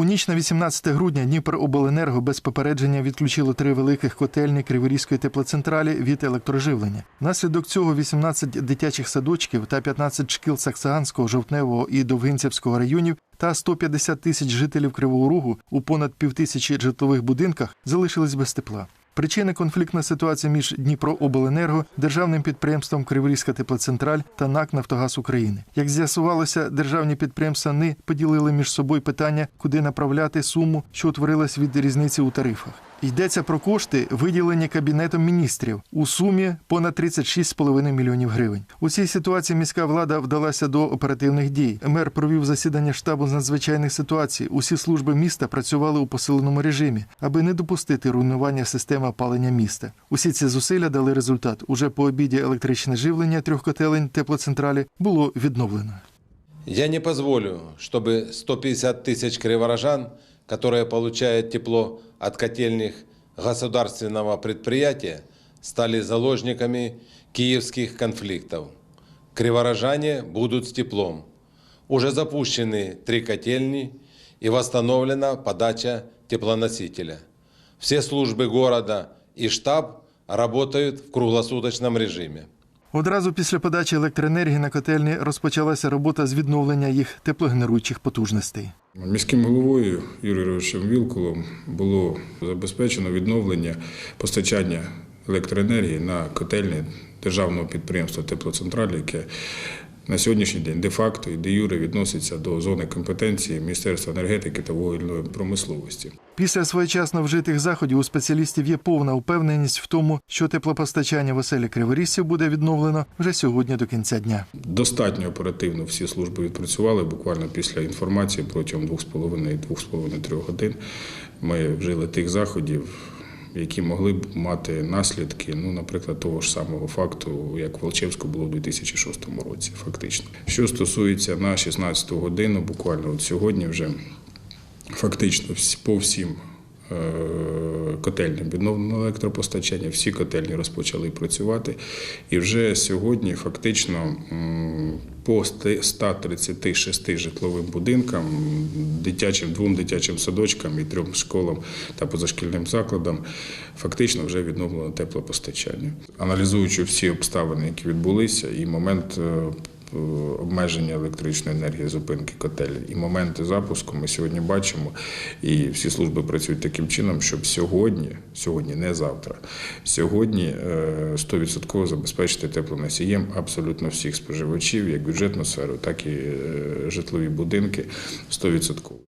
У ніч на 18 грудня Дніпрообленерго без попередження відключило три великих котельні Криворізької теплоцентралі від електроживлення. Наслідок цього 18 дитячих садочків та 15 шкіл Саксаганського, Жовтневого і Довгинцівського районів та 150 тисяч жителів Кривого Рогу у понад півтисячі житлових будинках залишились без тепла. Причини конфліктна ситуація між Дніпрообленерго, державним підприємством Криворізька теплоцентраль та НАК Нафтогаз України. Як з'ясувалося, державні підприємства не поділили між собою питання, куди направляти суму, що утворилась від різниці у тарифах. Йдеться про кошти, виділені кабінетом міністрів у сумі понад 36,5 мільйонів гривень. У цій ситуації міська влада вдалася до оперативних дій. Мер провів засідання штабу з надзвичайних ситуацій. Усі служби міста працювали у посиленому режимі, аби не допустити руйнування системи опалення міста. Усі ці зусилля дали результат. Уже по обіді електричне живлення трьох котелень теплоцентралі було відновлено. Я не позволю, чтобы 150 тысяч криворожан, которые получают тепло от котельных государственного предприятия, стали заложниками киевских конфликтов. Криворожане будут с теплом. Уже запущены три котельни и восстановлена подача теплоносителя. Все службы города и штаб работают в круглосуточном режиме. Одразу після подачі електроенергії на котельні розпочалася робота з відновлення їх теплогенеруючих потужностей. Міським головою Юрієм Ігоровичем Вілкулом було забезпечено відновлення постачання електроенергії на котельні державного підприємства Теплоцентраль, яке на сьогоднішній день де-факто і де-юре відноситься до зони компетенції Міністерства енергетики та вугільної промисловості. Після своєчасно вжитих заходів у спеціалістів є повна впевненість в тому, що теплопостачання в оселі Криворізців буде відновлено вже сьогодні до кінця дня. Достатньо оперативно всі служби відпрацювали. Буквально після інформації протягом 2,5-2,5-3 годин ми вжили тих заходів, які могли б мати наслідки, ну, наприклад, того ж самого факту, як в Волчевську було в 2006 році, фактично. Що стосується на 16 годину, буквально от сьогодні вже фактично по всім котельням відновлено електропостачання, всі котельні розпочали працювати. І вже сьогодні фактично по 136 житловим будинкам, дитячим, двом дитячим садочкам і трьом школам та позашкільним закладам фактично вже відновлено теплопостачання. Аналізуючи всі обставини, які відбулися, і момент е, е, обмеження електричної енергії, зупинки котелень і моменти запуску ми сьогодні бачимо, і всі служби працюють таким чином, щоб сьогодні, сьогодні, не завтра, сьогодні е, 100% забезпечити теплоносієм абсолютно всіх споживачів, як бюджетну сферу, так і е, житлові будинки 100%.